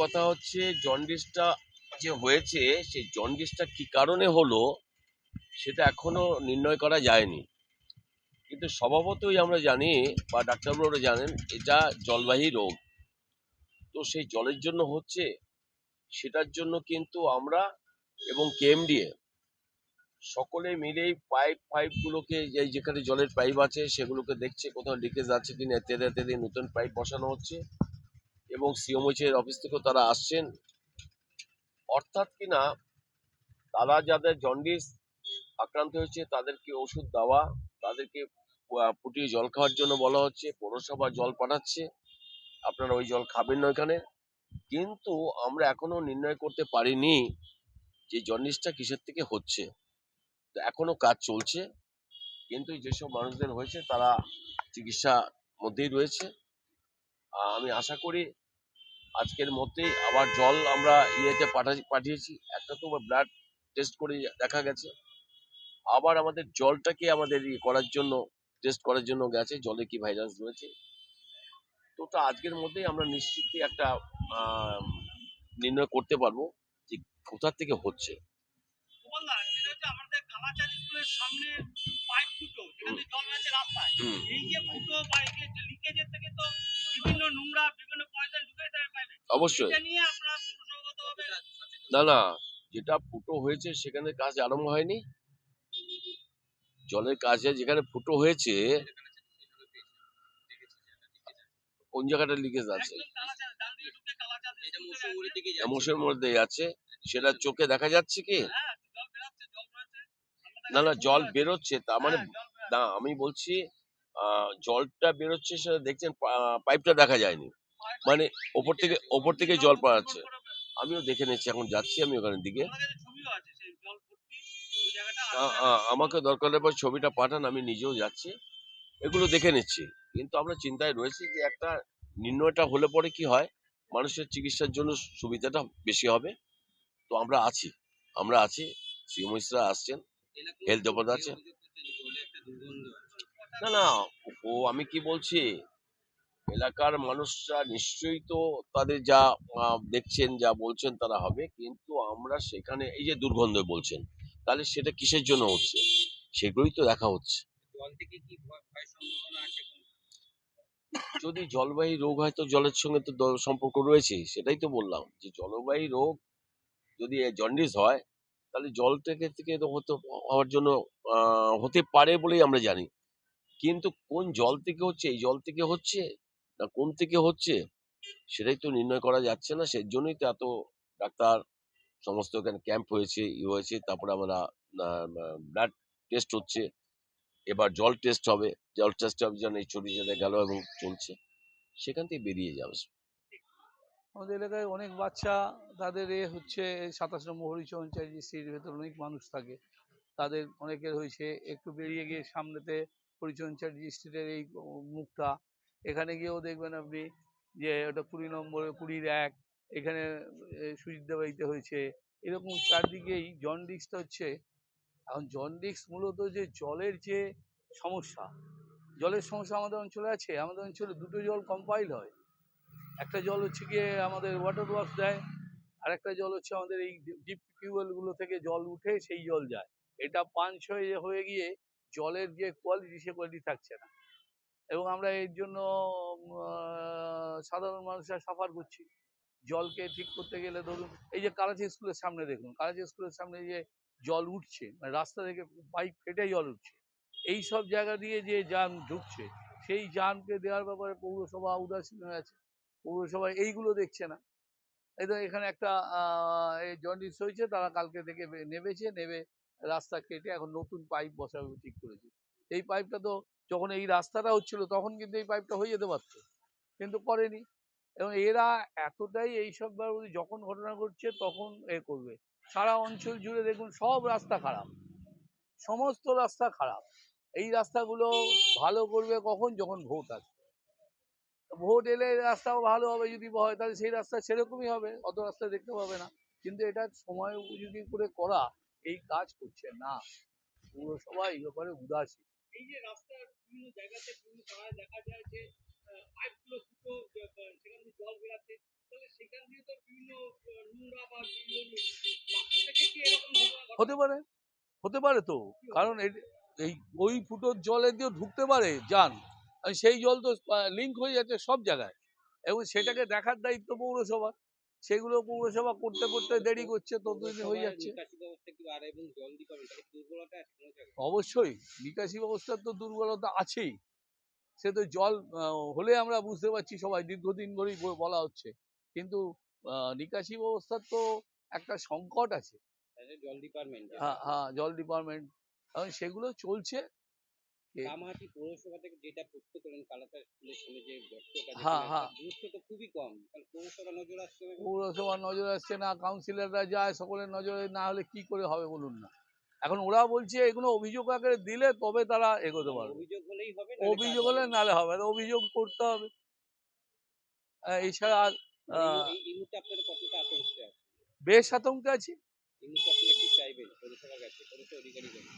কথা হচ্ছে জন্ডিসটা যে হয়েছে সেই জন্ডিসটা কি কারণে হলো সেটা এখনও নির্ণয় করা যায়নি। কিন্তু স্বভাবতই আমরা জানি বা ডাক্তারবাবুরা জানেন, এটা জলবাহী রোগ। তো সেই জলের জন্য হচ্ছে, সেটার জন্য কিন্তু আমরা এবং কেএমডিএ সকলে মিলেই পাইপ ফাইপগুলোকে যে যেখানে জলের পাইপ আছে সেগুলোকে দেখছে কোথাও লিকেজ আছে কিনা, এতে ইত্যাদি নতুন পাইপ বসানো হচ্ছে। এবং সিওমএইচের অফিস থেকেও তারা আসছেন। অর্থাৎ কিনা তারা যাদের জন্ডিস আক্রান্ত হয়েছে, তাদেরকে ওষুধ দেওয়া, তাদেরকে ফুটিয়ে জল খাওয়ার জন্য বলা হচ্ছে, পৌরসভা জল পাঠাচ্ছে, আপনারা ওই জল খাবেন না ওইখানে। কিন্তু আমরা এখনও নির্ণয় করতে পারিনি যে জন্ডিসটা কিসের থেকে হচ্ছে। তো এখনও কাজ চলছে, কিন্তু যেসব মানুষদের হয়েছে তারা চিকিৎসা মধ্যেই রয়েছে। আমি আশা করি আজকের মধ্যেই আবার জল আমরা ইয়েতে পাঠা- পাঠিয়েছি। একটা তো ব্লাড টেস্ট করে দেখা গেছে। আবার আমাদের জলটাকে আমাদের ইয়ে করার জন্য টেস্ট করার জন্য গেছে। জলে কি ভাইরাস রয়েছে। তো ওটা আজকের মধ্যেই আমরা নিশ্চিতই একটা নির্ণয় করতে পারব যে কোথা থেকে হচ্ছে। সামনে পাইপ ফুটো জল রাস্তায়। এই যে ফুটো বা এই যে লিকেজের থেকে তো বিভিন্ন নোংরা বিভিন্ন পয়জন ঢুকে যায় পাইপে অবশ্যই। এটা নিয়ে আপনারা পৌরসভাগতভাবে না না যেটা ফুটো হয়েছে সেখানে কাজ আরম্ভ হয়নি। জলের কাজে যেখানে ফুটো হয়েছে কোন জায়গাটা লিকেজ আছে। এমোশের মধ্যে আছে। সেটা চোখে দেখা যাচ্ছে কি? হ্যাঁ না না জল বেরোচ্ছে তার মানে হ্যাঁ। না আমি বলছি আহ, জলটা বেরোচ্ছে সেটা দেখছেন পাইপটা দেখা যায়নি। মানে ওপর থেকে ওপর থেকে জল করে আমিও দেখে নিচ্ছি, এখন যাচ্ছি আমি ওখানের দিকে। আমাকে দরকার পরে ছবিটা পাঠান, আমি নিজেও যাচ্ছি। এগুলো দেখে নিচ্ছি। কিন্তু আমরা চিন্তায় রয়েছি যে একটা নির্ণয়টা হলে পরে কি হয়? মানুষের চিকিৎসার জন্য সুবিধাটা বেশি হবে। তো আমরা আছি আমরা আছি। সিএমএসরা আসছেন, হেলথ দপ্তর আছে। না না, ও আমি কি বলছি? এলাকার মানুষরা নিশ্চয়ই তো তাদের যা দেখছেন যা বলছেন তারা হবে। কিন্তু আমরা সেখানে এই যে দুর্গন্ধ বলছেন তাহলে সেটা কিসের জন্য হচ্ছে? সেগুলোই তো দেখা হচ্ছে। যদি জলবাহী রোগ হয় তো জলের সঙ্গে তো সম্পর্ক রয়েছে সেটাই তো বললাম যে জলবাহী রোগ যদি জন্ডিস হয় তাহলে জল থেকে থেকে তো হতে হওয়ার জন্য আহ, হতে পারে বলেই আমরা জানি। কিন্তু কোন জল থেকে হচ্ছে এই জল থেকে হচ্ছে? কোন থেকে হচ্ছে? সেটাই তো নির্ণয় করা যাচ্ছে না। সেই জন্যই তো এত ডাক্তার সমস্ত এখানে ক্যাম্প হয়েছে, ই হয়েছে, তারপরে আমরা ব্লাড টেস্ট হচ্ছে। এবার জল টেস্ট হবে। জল টেস্ট হবে যেন এই ছড়িয়ে যেতে গেল এবং চলছে। সেখান থেকে বেরিয়ে যাবে। আমাদের এলাকায় অনেক বাচ্চা, তাদের এ হচ্ছে সাতাশ নম্বর হরিচরণ স্ট্রিটের ভেতর অনেক মানুষ থাকে। তাদের অনেকের হয়েছে, একটু বেরিয়ে গিয়ে সামনেতে হরিচরণ স্ট্রিটের এই মুখটা। এখানে গিয়েও দেখবেন আপনি যে ওটা কুড়ি নম্বর, কুড়ির এক, এখানে সুজিত বাড়িতে হয়েছে। এরকম চারদিকেই জন্ডিসটা হচ্ছে। এখন জন্ডিস মূলত যে জলের যে সমস্যা, জলের সমস্যা আমাদের অঞ্চলে আছে। আমাদের অঞ্চলে দুটো জল কম্পাইল হয়। একটা জল হচ্ছে গিয়ে আমাদের ওয়াটার ওয়ার্কস দেয় আর একটা জল হচ্ছে আমাদের এই ডিপ টিউবওয়েলগুলো থেকে জল উঠে সেই জল যায়। এটা পাঁচ হয়ে হয়ে গিয়ে জলের যে কোয়ালিটি সে কোয়ালিটি থাকছে না। এবং আমরা এর জন্য সাধারণ মানুষরা সাফার করছি। জলকে ঠিক করতে গেলে ধরুন, এই যে কালাচি স্কুলের সামনে দেখুন কালাচি স্কুলের সামনে যে জল উঠছে মানে রাস্তা থেকে পাইপ ফেটে জল উঠছে, এই সব জায়গা দিয়ে যে যান ঢুকছে, সেই যানকে দেওয়ার ব্যাপারে পৌরসভা উদাসীন হয়ে আছে। পৌরসভা এইগুলো দেখছে না। এই তো এখানে একটা জন্ডিস হয়েছে, তারা কালকে থেকে নেবেছে নেবে রাস্তা কেটে এখন নতুন পাইপ বসাবে ঠিক করেছে। এই পাইপটা তো যখন এই রাস্তাটা হচ্ছিল, তখন কিন্তু এই পাইপটা হয়ে যেতে পারতো। কিন্তু করেনি। এবং এরা এতটাই এইসব যখন ঘটনা ঘটছে তখন এ করবে। সারা অঞ্চল জুড়ে দেখুন, সব রাস্তা খারাপ। সমস্ত রাস্তা খারাপ। এই রাস্তাগুলো ভালো করবে কখন? যখন ভোট আসবে। ভোট এলে রাস্তাও ভালো হবে যদি হয়, তাহলে সেই রাস্তা সেরকমই হবে। অত রাস্তা দেখতে পাবে না। কিন্তু এটা সময় উপযোগী করে করা, এই কাজ করছে না। পৌরসভা এই ব্যাপারে উদাসীন। এই যে রাস্তার বিভিন্ন জায়গাতে বিভিন্ন পাড়ায় দেখা যায় যে পাইপগুলো ফুটো সেখান থেকে জল বেরাচ্ছে। তাহলে সেখান দিয়ে তো বিভিন্ন নোংরা বা বিভিন্ন হতে পারে হতে পারে তো। কারণ এই ওই ফুটোর জলে দিয়ে ঢুকতে পারে, যান। সেই জল তো লিঙ্ক হয়ে যাচ্ছে সব জায়গায়। এবং সেটাকে দেখার দায়িত্ব পৌরসভা সেগুলো পৌরসভা করতে করতে দেরি করছে ততদিন হয়ে যাচ্ছে। অবশ্যই নিকাশি ব্যবস্থার তো দুর্বলতা আছেই। সে তো জল হলে আমরা বুঝতে পারছি সবাই দীর্ঘদিন ধরেই বলা হচ্ছে। কিন্তু আহ, নিকাশি ব্যবস্থার তো একটা সংকট আছে। জল ডিপার্টমেন্ট হ্যাঁ হ্যাঁ জল ডিপার্টমেন্ট কারণ সেগুলো চলছে। কামাহাটি পৌরসভা থেকে যেটা প্রস্তুত করলেন কালাচার স্কুলের সামনে যে হ্যাঁ, হ্যাঁ। তার দূরত্ব তো খুবই কম। পৌরসভা নজর আসতে হবে পৌরসভার নজরে আসছে না কাউন্সিলররা যায় সকলের নজরে না হলে কি করে হবে বলুন না। এখন ওরা বলছে এগুলো অভিযোগ আকারে দিলে তবে তারা এগোতে পারবে। অভিযোগ হলেই হবে অভিযোগ হলে নালে হবে অভিযোগ করতে হবে। এছাড়া আর, বেশ আতঙ্কে আছি।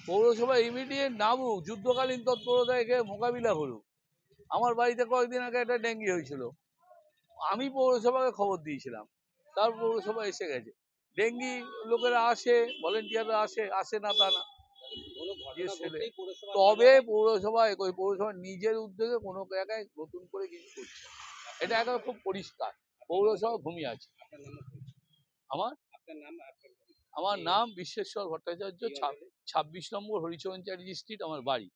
পৌরসভা ইমিডিয়েট নামুক যুদ্ধকালীন তৎপরতা একে মোকাবিলা করুক। আমার বাড়িতে কয়েকদিন আগে একটা ডেঙ্গি হয়েছিল। আমি পৌরসভাকে খবর দিয়েছিলাম। তার পৌরসভা এসে গেছে। ডেঙ্গি লোকেরা আসে ভলেন্টিয়াররা আসে আসে না তা না। তবে পৌরসভা ওই পৌরসভা নিজের উদ্যোগে কোনো জায়গায় নতুন করে কিছু করছে এটা একেবারে খুব পরিষ্কার। পৌরসভা ঘুমিয়ে আছে। আমার? আপনার নাম আমার নাম বিশ্বেশ্বর ভট্টাচার্য ছাব্বিশ নম্বর হরিচরণ চ্যাটার্জি স্ট্রিট আমার বাড়ি।